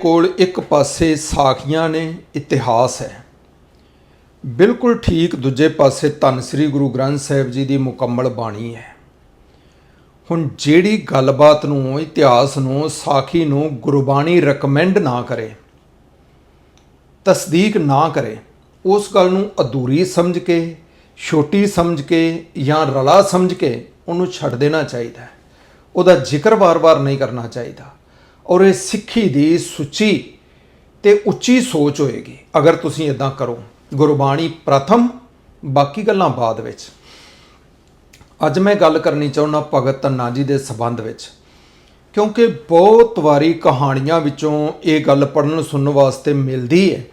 ਕੋਲ ਇੱਕ ਪਾਸੇ ਸਾਖੀਆਂ ਨੇ, ਇਤਿਹਾਸ ਹੈ। ਬਿਲਕੁਲ ਠੀਕ ਦੂਜੇ ਪਾਸੇ ਧੰਨ ਸ੍ਰੀ ਗੁਰੂ ਗ੍ਰੰਥ ਸਾਹਿਬ ਜੀ ਦੀ ਮੁਕੰਮਲ ਬਾਣੀ ਹੈ। ਹੁਣ ਜਿਹੜੀ ਗੱਲਬਾਤ ਨੂੰ, ਇਤਿਹਾਸ ਨੂੰ, ਸਾਖੀ ਨੂੰ ਗੁਰਬਾਣੀ ਰეკਮੈਂਡ ਨਾ ਕਰੇ, ਤਸਦੀਕ ਨਾ ਕਰੇ, ਉਸ ਗੱਲ ਨੂੰ ਅਧੂਰੀ ਸਮਝ ਕੇ, ਛੋਟੀ ਸਮਝ ਕੇ ਜਾਂ ਰਲਾ ਸਮਝ ਕੇ ਉਹਨੂੰ ਛੱਡ ਦੇਣਾ ਚਾਹੀਦਾ ਹੈ। ਉਹਦਾ ਜ਼ਿਕਰ ਵਾਰ-ਵਾਰ ਨਹੀਂ ਕਰਨਾ ਚਾਹੀਦਾ। ਔਰ ਇਹ ਸਿੱਖੀ ਦੀ ਸੁੱਚੀ ਤੇ ਉੱਚੀ ਸੋਚ ਹੋਏਗੀ। ਅਗਰ ਤੁਸੀਂ ਇਦਾਂ ਕਰੋ, ਗੁਰਬਾਣੀ ਪ੍ਰਥਮ, ਬਾਕੀ ਗੱਲਾਂ ਬਾਅਦ ਵਿੱਚ। ਅੱਜ ਮੈਂ ਗੱਲ ਕਰਨੀ ਚਾਹੁੰਦਾ ਭਗਤ ਧੰਨਾ ਜੀ ਦੇ ਸਬੰਧ ਵਿੱਚ, ਕਿਉਂਕਿ ਬਹੁਤ ਵਾਰੀ ਕਹਾਣੀਆਂ ਵਿੱਚੋਂ ਇਹ ਗੱਲ ਪੜਨ ਸੁਣਨ ਵਾਸਤੇ ਮਿਲਦੀ ਹੈ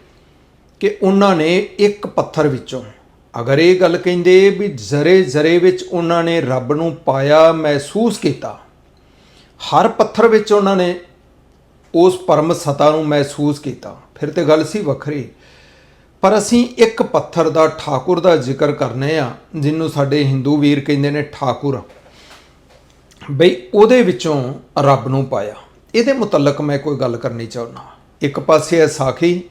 ਕਿ ਉਹਨਾਂ ਨੇ ਇੱਕ ਪੱਥਰ ਵਿੱਚੋਂ, ਅਗਰ ਇਹ ਗੱਲ ਕਹਿੰਦੇ ਵੀ ਜ਼ਰੇ ਜ਼ਰੇ ਵਿੱਚ ਉਹਨਾਂ ਨੇ ਰੱਬ ਨੂੰ ਪਾਇਆ, ਮਹਿਸੂਸ ਕੀਤਾ, ਹਰ ਪੱਥਰ ਵਿੱਚ ਉਹਨਾਂ ਨੇ ਉਸ ਪਰਮ ਸਤਾ ਨੂੰ ਮਹਿਸੂਸ ਕੀਤਾ। ਫਿਰ ਤੇ ਗੱਲ ਸੀ ਵੱਖਰੀ। ਪਰ ਅਸੀਂ ਇੱਕ ਪੱਥਰ ਦਾ ਠਾਕੁਰ ਦਾ ਜ਼ਿਕਰ ਕਰਨੇ ਆ ਜਿਹਨੂੰ ਸਾਡੇ ਹਿੰਦੂ ਵੀਰ ਕਹਿੰਦੇ ਨੇ ਠਾਕੁਰ। ਬਈ ਉਹਦੇ ਵਿੱਚੋਂ ਰੱਬ ਨੂੰ ਪਾਇਆ। ਇਹਦੇ ਮੁਤਲਕ ਮੈਂ ਕੋਈ ਗੱਲ ਕਰਨੀ ਚਾਹੁੰਦਾ। ਇੱਕ ਪਾਸੇ ਹੈ ਸਾਖੀ,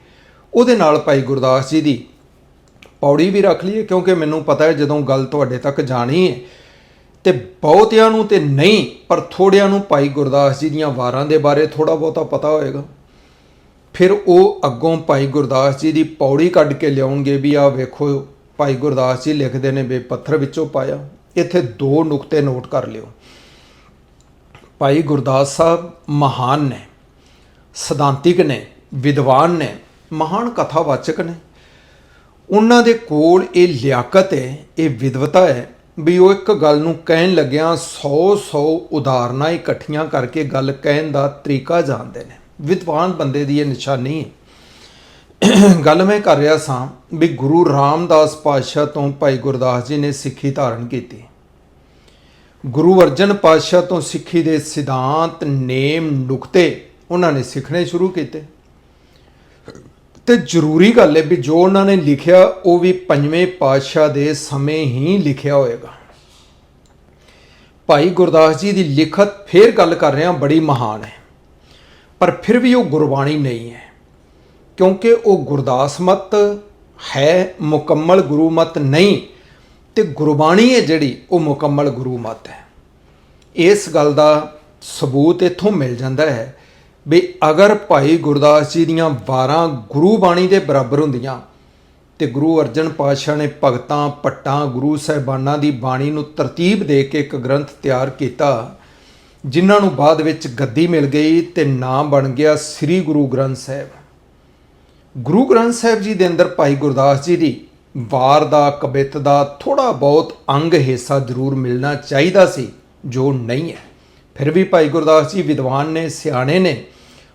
ਉਹਦੇ ਨਾਲ ਭਾਈ ਗੁਰਦਾਸ ਜੀ ਦੀ। ਪੌੜੀ ਵੀ ਰੱਖ ਲਈਏ, ਕਿਉਂਕਿ ਮੈਨੂੰ ਪਤਾ ਹੈ ਜਦੋਂ ਗੱਲ ਤੁਹਾਡੇ ਤੱਕ ਜਾਣੀ ਹੈ ਤੇ ਬਹੁਤਿਆਂ ਨੂੰ ਤੇ ਨਹੀਂ, ਪਰ ਥੋੜਿਆਂ ਨੂੰ ਭਾਈ ਗੁਰਦਾਸ ਜੀ ਦੀਆਂ ਵਾਰਾਂ ਦੇ ਬਾਰੇ ਥੋੜਾ ਬਹੁਤਾ ਪਤਾ ਹੋਏਗਾ। ਫਿਰ ਉਹ ਅੱਗੋਂ ਭਾਈ ਗੁਰਦਾਸ ਜੀ ਦੀ ਪੌੜੀ ਕੱਢ ਕੇ ਲਿਆਉਣਗੇ ਵੀ ਆ ਵੇਖੋ, ਭਾਈ ਗੁਰਦਾਸ ਜੀ ਲਿਖਦੇ ਨੇ ਬੇ ਪੱਥਰ ਵਿੱਚੋਂ ਪਾਇਆ, ਇੱਥੇ ਦੋ ਨੁਕਤੇ ਨੋਟ ਕਰ ਲਿਓ। ਭਾਈ ਗੁਰਦਾਸ ਸਾਹਿਬ ਮਹਾਨ ਨੇ, ਸਿਧਾਂਤਿਕ ਨੇ, ਵਿਦਵਾਨ ਨੇ, ਮਹਾਨ ਕਥਾਵਾਚਕ ਨੇ। ਉਹਨਾਂ ਦੇ ਕੋਲ ਇਹ ਲਿਆਕਤ ਹੈ, ਇਹ ਵਿਦਵਤਾ ਹੈ ਵੀ ਉਹ ਇੱਕ ਗੱਲ ਨੂੰ ਕਹਿਣ ਲੱਗਿਆਂ 100-100 ਉਦਾਹਰਨਾਂ ਇਕੱਠੀਆਂ ਕਰਕੇ ਗੱਲ ਕਹਿਣ ਦਾ ਤਰੀਕਾ ਜਾਣਦੇ ਨੇ। ਵਿਦਵਾਨ ਬੰਦੇ ਦੀ ਇਹ ਨਿਸ਼ਾਨੀ ਹੈ। ਗੱਲ ਮੈਂ ਕਰ ਰਿਹਾ ਸਾਂ ਵੀ ਗੁਰੂ ਰਾਮਦਾਸ ਪਾਤਸ਼ਾਹ ਤੋਂ ਭਾਈ ਗੁਰਦਾਸ ਜੀ ਨੇ ਸਿੱਖੀ ਧਾਰਨ ਕੀਤੀ। ਗੁਰੂ ਅਰਜਨ ਪਾਤਸ਼ਾਹ ਤੋਂ ਸਿੱਖੀ ਦੇ ਸਿਧਾਂਤ, ਨੇਮ, ਨੁਕਤੇ ਉਹਨਾਂ ਨੇ ਸਿੱਖਣੇ ਸ਼ੁਰੂ ਕੀਤੇ। ਤੇ ਜ਼ਰੂਰੀ ਗੱਲ ਹੈ ਵੀ ਜੋ ਉਹਨਾਂ ਨੇ ਲਿਖਿਆ, ਉਹ ਵੀ ਪੰਜਵੇਂ ਪਾਤਸ਼ਾਹ ਦੇ ਸਮੇਂ ਹੀ ਲਿਖਿਆ ਹੋਏਗਾ। ਭਾਈ ਗੁਰਦਾਸ ਜੀ ਦੀ ਲਿਖਤ ਫੇਰ ਗੱਲ ਕਰ ਰਿਹਾ ਬੜੀ ਮਹਾਨ ਹੈ। ਪਰ ਫਿਰ ਵੀ ਉਹ ਗੁਰਬਾਣੀ ਨਹੀਂ ਹੈ, ਕਿਉਂਕਿ ਉਹ ਗੁਰਦਾਸ ਮਤ ਹੈ, ਮੁਕੰਮਲ ਗੁਰੂ ਮਤ ਨਹੀਂ, ਤੇ ਗੁਰਬਾਣੀ ਹੈ ਜਿਹੜੀ, ਉਹ ਮੁਕੰਮਲ ਗੁਰੂ ਮਤ ਹੈ। ਇਸ ਗੱਲ ਦਾ ਸਬੂਤ ਇੱਥੋਂ ਮਿਲ ਜਾਂਦਾ ਹੈ ਵੀ ਅਗਰ ਭਾਈ ਗੁਰਦਾਸ ਜੀ ਦੀਆਂ 12 ਗੁਰੂ ਬਾਣੀ ਦੇ ਬਰਾਬਰ ਹੁੰਦੀਆਂ ਤੇ ਗੁਰੂ ਅਰਜਨ ਪਾਤਸ਼ਾਹ ਨੇ ਭਗਤਾਂ ਪੱਟਾਂ ਗੁਰੂ ਸਾਹਿਬਾਨਾਂ ਦੀ ਬਾਣੀ ਨੂੰ ਤਰਤੀਬ ਦੇ ਕੇ ਇੱਕ ਗ੍ਰੰਥ ਤਿਆਰ ਕੀਤਾ, ਜਿਨ੍ਹਾਂ ਨੂੰ ਬਾਅਦ ਵਿੱਚ ਗੱਦੀ ਮਿਲ ਗਈ ਤੇ ਨਾਮ ਬਣ ਗਿਆ ਸ੍ਰੀ ਗੁਰੂ ਗ੍ਰੰਥ ਸਾਹਿਬ। ਗੁਰੂ ਗ੍ਰੰਥ ਸਾਹਿਬ ਜੀ ਦੇ ਅੰਦਰ ਭਾਈ ਗੁਰਦਾਸ ਜੀ ਦੀ ਵਾਰ ਦਾ, ਕਬਿਤ ਦਾ ਥੋੜਾ ਬਹੁਤ ਅੰਗ ਹਿੱਸਾ ਜ਼ਰੂਰ ਮਿਲਣਾ ਚਾਹੀਦਾ ਸੀ, ਜੋ ਨਹੀਂ ਹੈ। ਫਿਰ ਵੀ ਭਾਈ ਗੁਰਦਾਸ ਜੀ ਵਿਦਵਾਨ ਨੇ, ਸਿਆਣੇ ਨੇ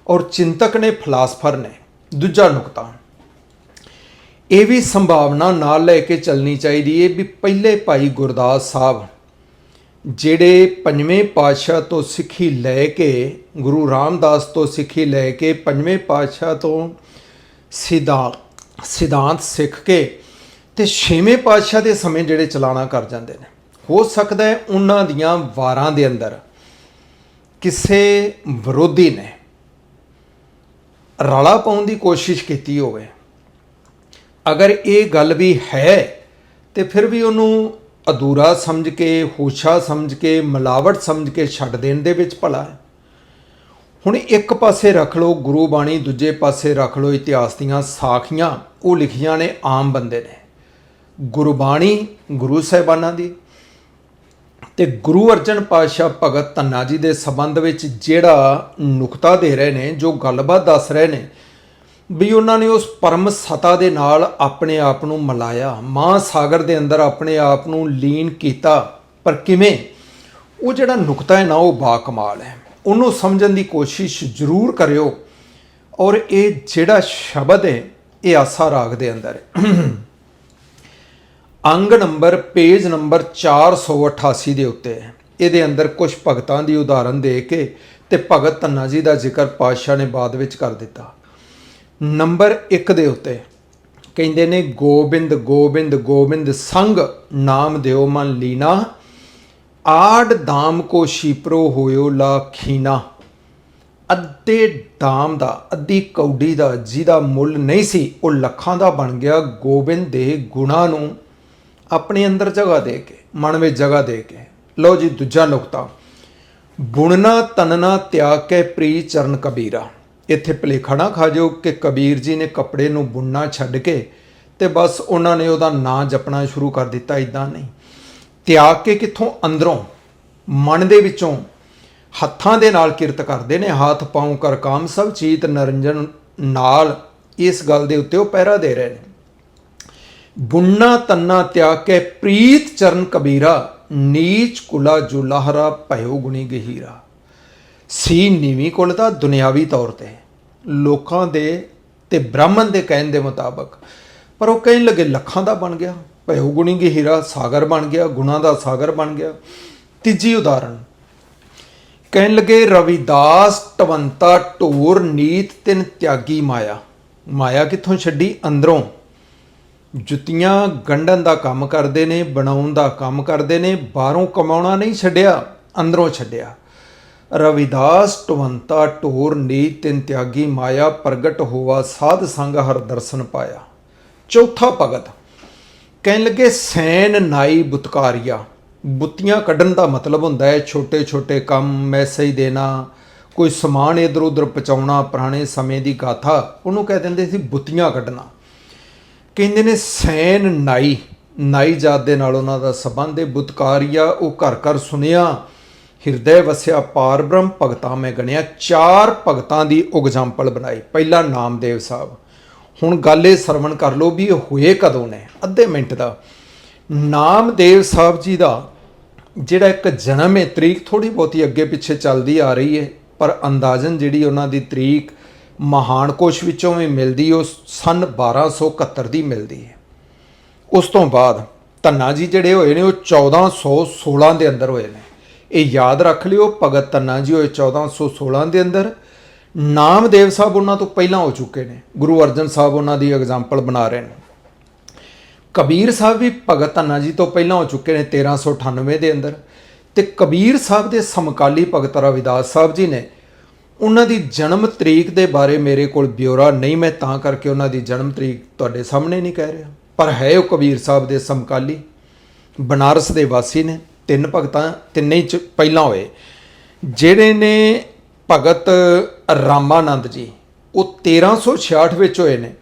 ਔਰ ਚਿੰਤਕ ਨੇ ਫਲਸਫਰ ਨੇ। ਦੂਜਾ ਨੁਕਤਾ, ਇਹ ਵੀ ਸੰਭਾਵਨਾ ਨਾਲ ਲੈ ਕੇ ਚੱਲਣੀ ਚਾਹੀਦੀ ਹੈ ਵੀ ਪਹਿਲੇ ਭਾਈ ਗੁਰਦਾਸ ਸਾਹਿਬ ਜਿਹੜੇ ਪੰਜਵੇਂ ਪਾਤਸ਼ਾਹ ਤੋਂ ਸਿੱਖੀ ਲੈ ਕੇ, ਗੁਰੂ ਰਾਮਦਾਸ ਤੋਂ ਸਿੱਖੀ ਲੈ ਕੇ ਪੰਜਵੇਂ ਪਾਤਸ਼ਾਹ ਤੋਂ ਸਿਧਾਂਤ ਸਿਧਾਂਤ ਸਿੱਖ ਕੇ ਤੇ ਛੇਵੇਂ ਪਾਤਸ਼ਾਹ ਦੇ ਸਮੇਂ ਜਿਹੜੇ ਚਲਾਣਾ ਕਰ ਜਾਂਦੇ ਨੇ, ਹੋ ਸਕਦਾ ਹੈ ਉਹਨਾਂ ਦੀਆਂ ਵਾਰਾਂ ਦੇ ਅੰਦਰ ਕਿਸੇ ਵਿਰੋਧੀ ਨੇ ਰਲਾ ਪਾਉਣ ਦੀ ਕੋਸ਼ਿਸ਼ ਕੀਤੀ ਹੋਵੇ, ਅਗਰ ਇਹ ਗੱਲ ਵੀ ਹੈ ਤੇ ਫਿਰ ਵੀ ਉਹਨੂੰ ਅਧੂਰਾ ਸਮਝ ਕੇ, ਹੋਸ਼ਾ ਸਮਝ ਕੇ, ਮਿਲਾਵਟ ਸਮਝ ਕੇ ਛੱਡ ਦੇਣ ਦੇ ਵਿੱਚ ਭਲਾ ਹੁਣ ਇੱਕ ਪਾਸੇ ਰੱਖ ਲਓ, ਗੁਰੂ ਬਾਣੀ ਦੂਜੇ ਪਾਸੇ ਰੱਖ ਲਓ, ਇਤਿਹਾਸ ਦੀਆਂ ਸਾਖੀਆਂ, ਉਹ ਲਿਖੀਆਂ ਨੇ ਆਮ ਬੰਦੇ ਨੇ। ਗੁਰਬਾਣੀ ਗੁਰੂ ਸਾਹਿਬਾਨਾਂ ਦੀ ਤੇ ਗੁਰੂ ਅਰਜਨ ਪਾਤਸ਼ਾਹ ਭਗਤ ਧੰਨਾ ਜੀ ਦੇ ਸੰਬੰਧ ਵਿੱਚ ਜਿਹੜਾ ਨੁਕਤਾ ਦੇ ਰਹੇ ਨੇ, ਜੋ ਗੱਲਬਾਤ ਦੱਸ ਰਹੇ ਨੇ, ਵੀ ਉਹਨਾਂ ਨੇ ਉਸ ਪਰਮ ਸਤਾ ਦੇ ਨਾਲ ਆਪਣੇ ਆਪ ਨੂੰ ਮਿਲਾਇਆ। ਮਾਂ ਸਾਗਰ ਦੇ ਅੰਦਰ ਆਪਣੇ ਆਪ ਨੂੰ ਲੀਨ ਕੀਤਾ। ਪਰ ਕਿਵੇਂ? ਉਹ ਜਿਹੜਾ ਨੁਕਤਾ ਹੈ ਨਾ, ਉਹ ਬਾ ਕਮਾਲ ਹੈ। ਉਹਨੂੰ ਸਮਝਣ ਦੀ ਕੋਸ਼ਿਸ਼ ਜ਼ਰੂਰ ਕਰਿਓ। ਔਰ ਇਹ ਜਿਹੜਾ ਸ਼ਬਦ ਹੈ, ਇਹ ਆਸਾ ਰਾਗ ਦੇ ਅੰਦਰ ਹੈ। ਅੰਗ ਨੰਬਰ, ਪੇਜ ਨੰਬਰ 488 ਦੇ ਉੱਤੇ। ਇਹਦੇ ਅੰਦਰ ਕੁਝ ਭਗਤਾਂ ਦੀ ਉਦਾਹਰਨ ਦੇ ਕੇ ਤੇ ਭਗਤ ਧੰਨਾ ਜੀ ਦਾ ਜ਼ਿਕਰ ਪਾਤਸ਼ਾਹ ਨੇ ਬਾਅਦ ਵਿੱਚ ਕਰ ਦਿੱਤਾ। ਨੰਬਰ 1 ਦੇ ਉੱਤੇ ਕਹਿੰਦੇ ਨੇ, ਗੋਬਿੰਦ ਗੋਬਿੰਦ ਗੋਬਿੰਦ ਸੰਗ ਨਾਮ ਦਿਓ ਮਨ ਲੀਨਾ, ਆੜ ਦਾਮ ਕੋ ਸ਼ੀਪਰੋ ਹੋਇਓ ਲਾਖੀਨਾ ਅੱਧੇ ਦਾਮ ਦਾ, ਅੱਧੀ ਕੌਡੀ ਦਾ ਜਿਹਦਾ ਮੁੱਲ ਨਹੀਂ ਸੀ, ਉਹ ਲੱਖਾਂ ਦਾ ਬਣ ਗਿਆ। ਗੋਬਿੰਦ ਦੇ ਗੁਣਾ ਨੂੰ ਆਪਣੇ ਅੰਦਰ ਜਗ੍ਹਾ ਦੇ ਕੇ, ਮਨ ਵਿੱਚ ਜਗ੍ਹਾ ਦੇ ਕੇ। ਲਓ ਜੀ ਦੂਜਾ ਨੁਕਤਾ। ਬੁਣਨਾ, ਤਨਨਾ, ਤਿਆਗ ਕੇ ਪ੍ਰੀ ਚਰਨ ਕਬੀਰਾ। ਇੱਥੇ ਭੁਲੇਖਾ ਨਾ ਖਾਜੋ ਕਿ ਕਬੀਰ ਜੀ ਨੇ ਕੱਪੜੇ ਨੂੰ ਬੁਣਨਾ ਛੱਡ ਕੇ ਤੇ ਬਸ ਉਹਨਾਂ ਨੇ ਉਹਦਾ ਨਾਂ ਜਪਣਾ ਸ਼ੁਰੂ ਕਰ ਦਿੱਤਾ ਇਦਾਂ ਨਹੀਂ। ਤਿਆਗ ਕੇ ਕਿੱਥੋਂ? ਅੰਦਰੋਂ। ਮਨ ਦੇ ਵਿੱਚੋਂ। ਹੱਥਾਂ ਦੇ ਨਾਲ ਕਿਰਤ ਕਰਦੇ ਨੇ, ਹੱਥ, ਪਾਉਂ ਕਰ ਕਾਮ ਸਭ ਚੀਤ, ਨਰੰਜਨ ਨਾਲ ਇਸ ਗੱਲ ਦੇ ਉੱਤੇ ਉਹ ਪਹਿਰਾ ਦੇ ਰਹੇ ਨੇ। ਬੁੰਨਾ ਤੰਨਾ ਤਿਆਗ ਕੇ ਪ੍ਰੀਤ ਚਰਨ ਕਬੀਰਾ, ਨੀਚ ਕੁਲਾ ਜੁਲਾਹਰਾ ਭਇਓ ਗੁਣੀ ਗਹੀਰਾ। ਸੀ ਨੀਵੀਂ ਕੁਲ ਦਾ ਦੁਨਿਆਵੀ ਤੌਰ ਤੇ। ਲੋਕਾਂ ਦੇ ਤੇ ਬ੍ਰਾਹਮਣ ਦੇ ਕਹਿਣ ਦੇ ਮੁਤਾਬਕ। ਪਰ ਉਹ ਕਹਿਣ ਲੱਗੇ, ਲੱਖਾਂ ਦਾ ਬਣ ਗਿਆ, ਭਇਓ ਗੁਣੀ ਗਹੀਰਾ, ਸਾਗਰ ਬਣ ਗਿਆ, ਗੁਣਾ ਦਾ ਸਾਗਰ ਬਣ ਗਿਆ। ਤੀਜੀ ਉਦਾਹਰਣ ਕਹਿਣ ਲੱਗੇ, ਰਵਿਦਾਸ ਟਵੰਤਾ ਢੋਰ ਨੀਤ ਤਿੰਨ ਤਿਆਗੀ ਮਾਇਆ। ਮਾਇਆ ਕਿੱਥੋਂ ਛੱਡੀ? ਅੰਦਰੋਂ। ਜੁੱਤੀਆਂ ਗੰਢਣ ਦਾ ਕੰਮ ਕਰਦੇ ਨੇ, ਬਣਾਉਣ ਦਾ ਕੰਮ ਕਰਦੇ ਨੇ, ਬਾਹਰੋਂ ਕਮਾਉਣਾ ਨਹੀਂ ਛੱਡਿਆ, ਅੰਦਰੋਂ ਛੱਡਿਆ। ਰਵਿਦਾਸ ਟਵੰਤਾ ਟੋਰ ਨੀ ਤਿੰਨ ਤਿਆਗੀ ਮਾਇਆ ਪ੍ਰਗਟ ਹੋਵਾ ਸਾਧ ਸੰਗ ਹਰ ਦਰਸ਼ਨ ਪਾਇਆ। ਚੌਥਾ ਭਗਤ, ਕਹਿਣ ਲੱਗੇ ਸੈਨ ਨਾਈ ਬੁਤਕਾਰੀਆ। ਬੁੱਤੀਆਂ ਕੱਢਣ ਦਾ ਮਤਲਬ ਹੁੰਦਾ ਹੈ ਛੋਟੇ ਛੋਟੇ ਕੰਮ, ਮੈਸੇਜ ਦੇਣਾ, ਕੋਈ ਸਮਾਨ ਇਧਰ ਉਧਰ ਪਹੁੰਚਾਉਣਾ, ਪੁਰਾਣੇ ਸਮੇਂ ਦੀ ਗਾਥਾ, ਉਹਨੂੰ ਕਹਿ ਦਿੰਦੇ ਸੀ ਬੁੱਤੀਆਂ ਕੱਢਣਾ। ਕਹਿੰਦੇ ਨੇ ਸੈਨ ਨਾਈ ਨਾਈ ਜਾਤ ਦੇ ਨਾਲ ਉਹਨਾਂ ਦਾ ਸੰਬੰਧ ਹੈ। ਬੁਤਕਾਰੀਆ ਉਹ ਘਰ ਘਰ ਸੁਣਿਆ, ਹਿਰਦੇ ਵਸਿਆ ਪਾਰ ਬ੍ਰਹਮ ਭਗਤਾਂ ਮੈਂ ਗਣਿਆ, ਚਾਰ ਭਗਤਾਂ ਦੀ ਐਗਜ਼ਾਮਪਲ ਬਣਾਈ, ਪਹਿਲਾ ਨਾਮਦੇਵ ਸਾਹਿਬ। ਹੁਣ ਗੱਲ ਇਹ ਸਰਵਣ ਕਰ ਲਓ ਵੀ ਇਹ ਹੋਏ ਕਦੋਂ ਨੇ? ਅੱਧੇ ਮਿੰਟ ਦਾ। ਨਾਮਦੇਵ ਸਾਹਿਬ ਜੀ ਦਾ ਜਿਹੜਾ ਇੱਕ ਜਨਮ ਹੈ, ਤਰੀਕ ਥੋੜੀ ਬਹੁਤੀ ਅੱਗੇ ਪਿੱਛੇ ਚੱਲਦੀ ਆ ਰਹੀ ਹੈ, ਪਰ ਅੰਦਾਜ਼ਨ ਜਿਹੜੀ ਉਹਨਾਂ ਦੀ ਤਰੀਕ ਮਹਾਨ ਕੋਸ਼ ਵਿੱਚੋਂ ਵੀ ਮਿਲਦੀ, ਉਹ ਸਨ 1271 ਦੀ ਮਿਲਦੀ ਹੈ। ਉਸ ਤੋਂ ਬਾਅਦ ਧੰਨਾ ਜੀ ਜਿਹੜੇ ਹੋਏ ਨੇ, ਉਹ 1416 ਦੇ ਅੰਦਰ ਹੋਏ ਨੇ। ਇਹ ਯਾਦ ਰੱਖ ਲਿਓ, ਭਗਤ ਧੰਨਾ ਜੀ ਹੋਏ 1416 ਦੇ ਅੰਦਰ, ਨਾਮਦੇਵ ਸਾਹਿਬ ਉਹਨਾਂ ਤੋਂ ਪਹਿਲਾਂ ਹੋ ਚੁੱਕੇ ਨੇ। ਗੁਰੂ ਅਰਜਨ ਸਾਹਿਬ ਉਹਨਾਂ ਦੀ ਐਗਜ਼ਾਮਪਲ ਬਣਾ ਰਹੇ ਨੇ। ਕਬੀਰ ਸਾਹਿਬ ਵੀ ਭਗਤ ਧੰਨਾ ਜੀ ਤੋਂ ਪਹਿਲਾਂ ਹੋ ਚੁੱਕੇ ਨੇ 1398 ਦੇ ਅੰਦਰ। ਤੇ ਕਬੀਰ ਸਾਹਿਬ ਦੇ ਸਮਕਾਲੀ ਭਗਤ ਰਵਿਦਾਸ ਸਾਹਿਬ ਜੀ ਨੇ ਉਹਨਾਂ ਦੀ ਜਨਮ ਤਰੀਕ ਦੇ ਬਾਰੇ ਮੇਰੇ ਕੋਲ ਬਿਊਰਾ ਨਹੀਂ, ਮੈਂ ਤਾਂ ਕਰਕੇ ਉਹਨਾਂ ਦੀ ਜਨਮ ਤਰੀਕ ਤੁਹਾਡੇ ਸਾਹਮਣੇ ਨਹੀਂ ਕਹਿ ਰਿਹਾ। ਪਰ ਹੈ ਉਹ ਕਬੀਰ ਸਾਹਿਬ ਦੇ ਸਮਕਾਲੀ, ਬਨਾਰਸ ਦੇ ਵਾਸੀ ਨੇ, ਤਿੰਨ ਭਗਤਾਂ, ਤਿੰਨੇ ਹੀ ਚ ਪਹਿਲਾਂ ਹੋਏ। ਜਿਹੜੇ ਨੇ ਭਗਤ ਰਾਮਾਨੰਦ ਜੀ, ਉਹ 1366 ਵਿੱਚ ਹੋਏ ਨੇ।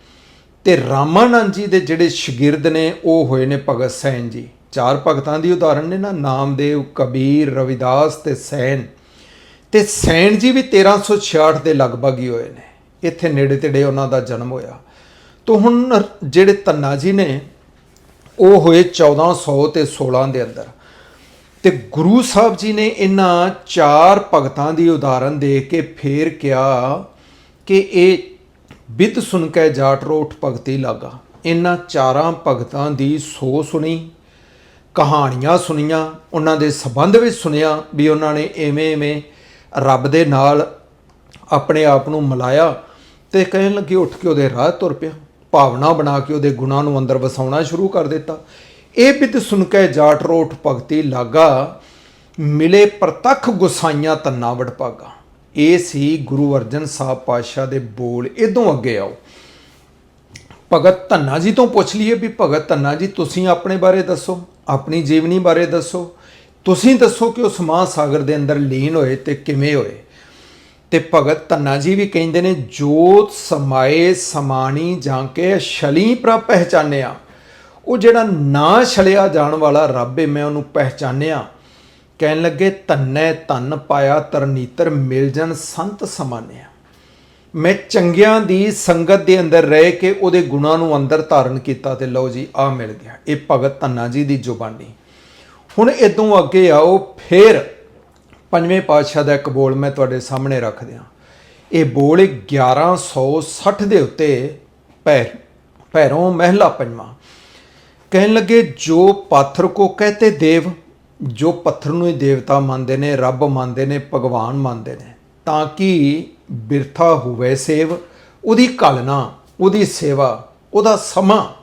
ਤੇ ਰਾਮਾਨੰਦ ਜੀ ਦੇ ਜਿਹੜੇ ਸ਼ਾਗਿਰਦ ਨੇ, ਉਹ ਹੋਏ ਨੇ ਭਗਤ ਸੈਨ ਜੀ। ਚਾਰ ਭਗਤਾਂ ਦੀ ਉਦਾਹਰਣ ਨੇ ਨਾ, ਨਾਮਦੇਵ, ਕਬੀਰ, ਰਵਿਦਾਸ ਤੇ ਸੈਨ। ਤੇ ਸੈਣ ਜੀ ਵੀ 1366 ਦੇ ਲਗਭਗ ਹੀ ਹੋਏ ਨੇ। ਇੱਥੇ ਨੇੜੇ ਤੇੜੇ ਉਹਨਾਂ ਦਾ ਜਨਮ ਹੋਇਆ। ਤੋਂ ਹੁਣ ਜਿਹੜੇ ਤੰਨਾ ਜੀ ਨੇ, ਉਹ ਹੋਏ 1400 ਤੇ 16 ਦੇ ਅੰਦਰ। ਤੇ ਗੁਰੂ ਸਾਹਿਬ ਜੀ ਨੇ ਇਹਨਾਂ ਚਾਰ ਭਗਤਾਂ ਦੀ ਉਦਾਹਰਨ ਦੇ ਕੇ ਫੇਰ ਕਿਹਾ ਕਿ ਇਹ ਬਿਦ ਸੁਣ ਕੇ ਜਾਟ ਰੋਠ ਭਗਤੀ ਲਾਗਾ। ਇਹਨਾਂ ਚਾਰਾਂ ਭਗਤਾਂ ਦੀ ਸੋ ਸੁਣੀ, ਕਹਾਣੀਆਂ ਸੁਣੀਆਂ, ਉਹਨਾਂ ਦੇ ਸਬੰਧ ਵਿੱਚ ਸੁਣਿਆ ਵੀ ਉਹਨਾਂ ਨੇ ਐਵੇਂ ਐਵੇਂ ਰੱਬ ਦੇ ਨਾਲ ਆਪਣੇ ਆਪ ਨੂੰ ਮਿਲਾਇਆ ਤੇ ਕਹਿਣ ਲੱਗੇ, ਉੱਠ ਕੇ ਉਹਦੇ ਰਾਹ ਤੁਰ ਪਿਆ। ਭਾਵਨਾ ਬਣਾ ਕੇ ਉਹਦੇ ਗੁਣਾਂ ਨੂੰ ਅੰਦਰ ਵਸਾਉਣਾ ਸ਼ੁਰੂ ਕਰ ਦਿੱਤਾ। ਇਹ ਬਿਦ ਸੁਣ ਕੇ ਜਾਟ ਰੋਠ ਭਗਤੀ ਲਾਗਾ, ਮਿਲੇ ਪ੍ਰਤੱਖ ਗੁਸਾਈਆਂ ਤੰਨਾ ਵਡਭਾਗਾ ਇਹ ਸੀ ਗੁਰੂ ਅਰਜਨ ਸਾਹਿਬ ਪਾਤਸ਼ਾਹ ਦੇ ਬੋਲ, ਇਦੋਂ ਅੱਗੇ ਆਓ। ਭਗਤ ਧੰਨਾ ਜੀ ਤੋਂ ਪੁੱਛ ਲਈਏ ਵੀ ਭਗਤ ਧੰਨਾ ਜੀ, ਤੁਸੀਂ ਆਪਣੇ ਬਾਰੇ ਦੱਸੋ, ਆਪਣੀ ਜੀਵਨੀ ਬਾਰੇ ਦੱਸੋ। ਤੁਸੀਂ ਦੱਸੋ ਕਿ ਉਸ ਮਹਾਸਾਗਰ ਦੇ ਅੰਦਰ ਲੀਨ ਹੋਏ ਤੇ ਕਿਵੇਂ ਹੋਏ? ਤੇ ਭਗਤ ਧੰਨਾ ਜੀ ਵੀ ਕਹਿੰਦੇ ਨੇ, ਜੋਤ ਸਮਾਏ ਸਮਾਣੀ ਜਾਂ ਕੇ ਛਲੀ ਪ੍ਰ ਪਹਿਚਾਨਿਆ। ਉਹ ਜਿਹੜਾ ਨਾ ਛਲਿਆ ਜਾਣ ਵਾਲਾ ਰੱਬ ਏ, ਮੈਂ ਉਹਨੂੰ ਪਹਿਚਾਨਿਆ। ਕਹਿਣ ਲੱਗੇ, ਧੰਨੇ ਧੰਨ ਪਾਇਆ ਤਰਨੀਤਰ ਮਿਲ ਜਨ ਸੰਤ ਸਮਾਨਿਆ। ਮੈਂ ਚੰਗਿਆਂ ਦੀ ਸੰਗਤ ਦੇ ਅੰਦਰ ਰਹਿ ਕੇ ਉਹਦੇ ਗੁਣਾਂ ਨੂੰ ਅੰਦਰ ਧਾਰਨ ਕੀਤਾ ਤੇ ਲਓ ਜੀ ਆ ਮਿਲ ਗਿਆ। ਇਹ ਭਗਤ ਧੰਨਾ ਜੀ ਦੀ ਜ਼ੁਬਾਨੀ। ਹੁਣ ਇਦੋਂ ਅੱਗੇ ਆਓ, ਫਿਰ ਪੰਜਵੇਂ ਪਾਤਸ਼ਾਹ ਦਾ ਇੱਕ ਬੋਲ ਮੈਂ ਤੁਹਾਡੇ ਸਾਹਮਣੇ ਰੱਖ ਦਿਆਂ। ਇਹ ਬੋਲ 1160 ਦੇ ਉੱਤੇ ਪੈਰ ਪੈਰੋਂ ਮਹਿਲਾ ਪੰਜਵਾਂ। ਕਹਿਣ ਲੱਗੇ, ਜੋ ਪਾਥਰ ਕੋ ਕਹਤੇ ਦੇਵ, ਜੋ ਪੱਥਰ ਨੂੰ ਹੀ ਦੇਵਤਾ ਮੰਨਦੇ ਨੇ, ਰੱਬ ਮੰਨਦੇ ਨੇ, ਭਗਵਾਨ ਮੰਨਦੇ ਨੇ, ਤਾਂ ਕਿ ਬਿਰਥਾ ਹੋਵੇ ਸੇਵ? ਉਹਦੀ ਕਲਨਾ, ਉਹਦੀ ਸੇਵਾ, ਉਹਦਾ ਸਮਾਂ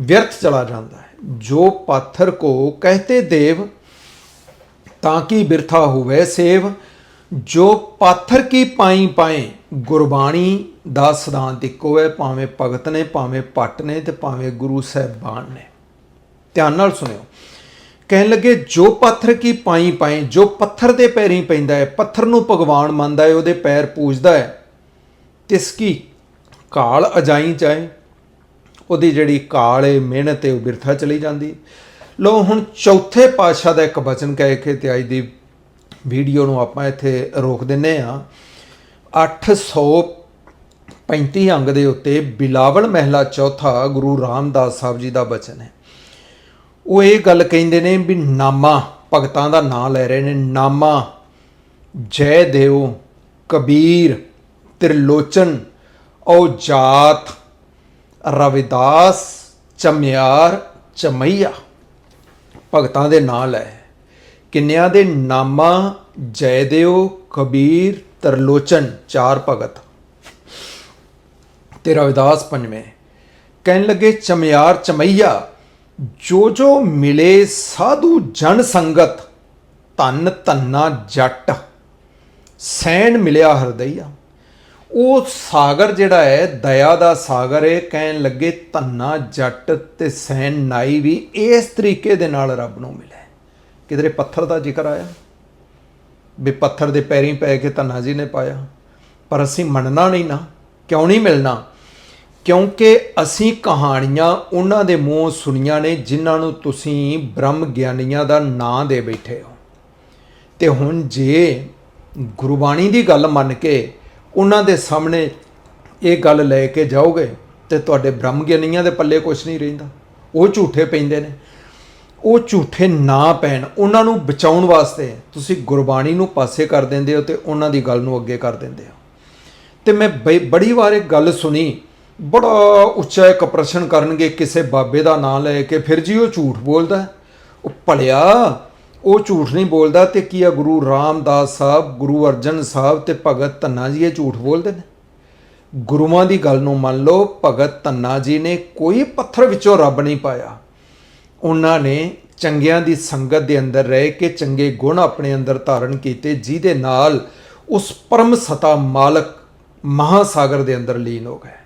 ਵਿਅਰਥ ਚਲਾ ਜਾਂਦਾ ਹੈ। ਜੋ ਪਾਥਰ ਕੋ ਕਹਤੇ ਦੇਵ, ਤਾਂ ਕਿ ਬਿਰਥਾ ਹੋਵੇ ਸੇਵ? ਜੋ ਪਾਥਰ ਕੀ ਪਾਈ ਪਾਏ, ਗੁਰਬਾਣੀ ਦਾ ਸਿਧਾਂਤ ਇੱਕੋ ਹੈ ਭਾਵੇਂ ਭਗਤ ਨੇ, ਭਾਵੇਂ ਪੱਟ ਨੇ ਤੇ ਭਾਵੇਂ ਗੁਰੂ ਸਾਹਿਬਾਨ ਨੇ। ਧਿਆਨ ਨਾਲ ਸੁਣਿਓ। ਕਹਿਣ ਲੱਗੇ, ਜੋ ਪੱਥਰ ਕੀ ਪਾਈ ਪਾਏ, ਜੋ ਪੱਥਰ ਦੇ ਪੈਰੀਂ ਪੈਂਦਾ ਹੈ, ਪੱਥਰ ਨੂੰ ਭਗਵਾਨ ਮੰਨਦਾ ਹੈ, ਉਹਦੇ ਪੈਰ ਪੂਜਦਾ ਹੈ, ਤਿਸ ਕੀ ਕਾਲ ਅਜਾਈ ਚਾਹੇ ਉਹਦੀ ਜਿਹੜੀ ਕਾਲ ਏ ਮਿਹਨਤ ਹੈ ਉਹ ਬਿਰਥਾ ਚਲੀ ਜਾਂਦੀ। ਲੋ ਹੁਣ ਚੌਥੇ ਪਾਤਸ਼ਾਹ ਦਾ ਇੱਕ ਬਚਨ ਕਹਿ ਕੇ ਤੇ ਅੱਜ ਦੀ ਵੀਡੀਓ ਨੂੰ ਆਪਾਂ ਇੱਥੇ ਰੋਕ ਦਿੰਨੇ ਆ। 835 ਅੰਗ ਦੇ ਉੱਤੇ ਬਿਲਾਵਲ ਮਹਿਲਾ ਚੌਥਾ ਗੁਰੂ ਰਾਮਦਾਸ ਸਾਹਿਬ ਜੀ ਦਾ ਬਚਨ ਹੈ। ਉਹ ਇਹ ਗੱਲ ਕਹਿੰਦੇ ਨੇ ਵੀ ਨਾਮਾ, ਭਗਤਾਂ ਦਾ ਨਾਮ ਲੈ ਰਹੇ ਨੇ, ਨਾਮਾ, ਜੈ ਦੇਵ ਕਬੀਰ, ਤ੍ਰਿਲੋਚਨ ਔ ਜਾਤ ਰਵਿਦਾਸ ਚਮਿਆਰ ਚਮਈਆ, ਭਗਤਾਂ ਦੇ ਨਾਂ ਲੈ। ਕਿੰਨਿਆਂ ਦੇ ਨਾਮਾ ਜੈਦੇਵ ਕਬੀਰ, ਤਰਲੋਚਨ, ਚਾਰ ਭਗਤ। ਤੇ ਰਵਿਦਾਸ ਪੰਜਵੇਂ, ਕਹਿਣ ਲੱਗੇ, ਚਮਿਆਰ ਚਮਈਆ ਜੋ ਜੋ ਮਿਲੇ ਸਾਧੂ ਜਨ ਸੰਗਤ, ਧਨ ਧੰਨਾ ਜੱਟ। ਸੈਣ ਮਿਲਿਆ ਹਰਦਈਆ। ਉਹ ਸਾਗਰ ਜਿਹੜਾ ਹੈ, ਦਇਆ ਦਾ ਸਾਗਰ ਹੈ, ਕਹਿਣ ਲੱਗੇ ਧੰਨਾ, ਜੱਟ ਤੇ ਸੈਨ ਨਾਈ ਵੀ ਇਸ ਤਰੀਕੇ ਦੇ ਨਾਲ ਰੱਬ ਨੂੰ ਮਿਲੇ ਕਿਧਰੇ ਪੱਥਰ ਦਾ ਜ਼ਿਕਰ ਆਇਆ? ਵੀ ਪੱਥਰ ਦੇ ਪੈਰੀਂ ਪੈ ਕੇ ਧੰਨਾ ਜੀ ਨੇ ਪਾਇਆ। ਪਰ ਅਸੀਂ ਮੰਨਣਾ ਨਹੀਂ ਨਾ, ਕਿਉਂ ਨਹੀਂ ਮਿਲਣਾ? ਕਿਉਂਕਿ ਅਸੀਂ ਕਹਾਣੀਆਂ ਉਹਨਾਂ ਦੇ ਮੂੰਹ ਸੁਣੀਆਂ ਨੇ, ਜਿਨ੍ਹਾਂ ਨੂੰ ਤੁਸੀਂ ਬ੍ਰਹਮ ਗਿਆਨੀਆਂ ਦਾ ਨਾਂ ਦੇ ਬੈਠੇ ਹੋ। ਤੇ ਹੁਣ ਜੇ ਗੁਰਬਾਣੀ ਦੀ ਗੱਲ ਮੰਨ ਕੇ ਉਹਨਾਂ ਦੇ ਸਾਹਮਣੇ ਇਹ ਗੱਲ ਲੈ ਕੇ ਜਾਓਗੇ ਤੇ ਤੁਹਾਡੇ ਬ੍ਰਹਮ ਗਿਆਨੀਆਂ ਦੇ ਪੱਲੇ ਕੁਝ ਨਹੀਂ ਰਹਿੰਦਾ। ਉਹ ਝੂਠੇ ਪੈਂਦੇ ਨੇ। ਉਹ ਝੂਠੇ ਨਾ ਪੈਣ। ਉਹਨਾਂ ਨੂੰ ਬਚਾਉਣ ਵਾਸਤੇ ਤੁਸੀਂ ਗੁਰਬਾਣੀ ਨੂੰ ਪਾਸੇ ਕਰ ਦਿੰਦੇ ਹੋ ਤੇ ਉਹਨਾਂ ਦੀ ਗੱਲ ਨੂੰ ਅੱਗੇ ਕਰ ਦਿੰਦੇ ਹੋ। ਤੇ ਮੈਂ ਬਈ- ਬੜੀ ਵਾਰ ਇੱਕ ਗੱਲ ਸੁਣੀ। ਬੜਾ ਉੱਚਾ ਇੱਕ ਪ੍ਰਸ਼ਨ ਕਰਨਗੇ, ਕਿਸੇ ਬਾਬੇ ਦਾ ਨਾਮ ਲੈ ਕੇ। ਫਿਰ ਜੀ ਉਹ ਝੂਠ ਬੋਲਦਾ ਉਹ ਭਲਿਆ ਉਹ ਝੂਠ ਨਹੀਂ ਬੋਲਦਾ ਤੇ ਕੀ ਆ, ਗੁਰੂ ਰਾਮਦਾਸ ਸਾਹਿਬ, ਗੁਰੂ ਅਰਜਨ ਸਾਹਿਬ ਤੇ ਭਗਤ ਧੰਨਾ ਜੀ ਇਹ ਝੂਠ ਬੋਲਦੇ ਨੇ? ਗੁਰੂਆਂ ਦੀ ਗੱਲ ਨੂੰ ਮੰਨ ਲਓ, ਭਗਤ ਧੰਨਾ ਜੀ ਨੇ ਕੋਈ ਪੱਥਰ ਵਿੱਚੋਂ ਰੱਬ ਨਹੀਂ ਪਾਇਆ। ਉਹਨਾਂ ਨੇ ਚੰਗਿਆਂ ਦੀ ਸੰਗਤ ਦੇ ਅੰਦਰ ਰਹਿ ਕੇ ਚੰਗੇ ਗੁਣ ਆਪਣੇ ਅੰਦਰ ਧਾਰਨ ਕੀਤੇ, ਜਿਹਦੇ ਨਾਲ ਉਸ ਪਰਮ ਸਤਾ ਮਾਲਕ ਮਹਾਸਾਗਰ ਦੇ ਅੰਦਰ ਲੀਨ ਹੋ ਗਏ।